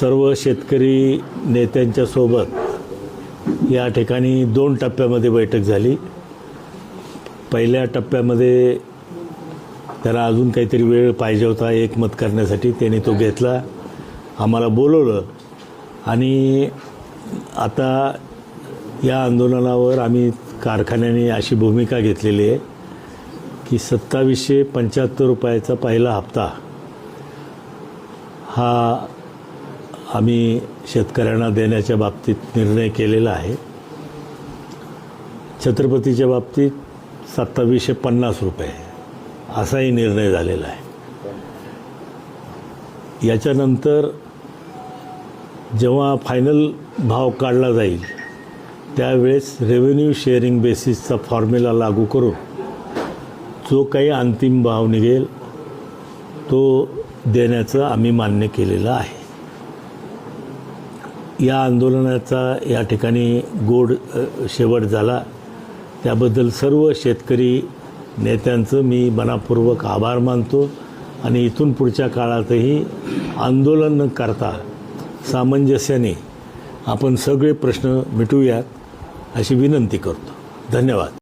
सर्व शेतकरी नेत्यांच्या सोबत या ठिकाणी दोन टप्प्यामध्ये बैठक झाली. पहिल्या टप्प्यामध्ये त्याला अजून काहीतरी वेळ पाहिजे होता एकमत करण्यासाठी त्याने तो घेतला. आम्हाला बोलवलं आणि आता या आंदोलनावर आम्ही कारखान्याने अशी भूमिका घेतलेली आहे की सत्तावीसशे पंच्याहत्तर रुपयाचा पहिला हप्ता हा आम्ही शेतकऱ्यांना देण्याच्या बाबतीत निर्णय केलेला आहे. छत्रपतीच्या बाबतीत सत्तावीसशे पन्नास रुपये असाही निर्णय झालेला आहे. याच्यानंतर जेव्हा फायनल भाव काढला जाईल त्यावेळेस रेव्हेन्यू शेअरिंग बेसिसचा फॉर्म्युला लागू करून जो काही अंतिम भाव निघेल तो देण्याचं आम्ही मान्य केलेलं आहे. या आंदोलनाचा या ठिकाणी गोड शेवट झाला. त्याबद्दल सर्व शेतकरी नेत्यांचं मी मनापूर्वक आभार मानतो आणि इथून पुढच्या काळातही आंदोलन न करता सामंजस्याने आपण सगळे प्रश्न मिटवूयात अशी विनंती करतो. धन्यवाद.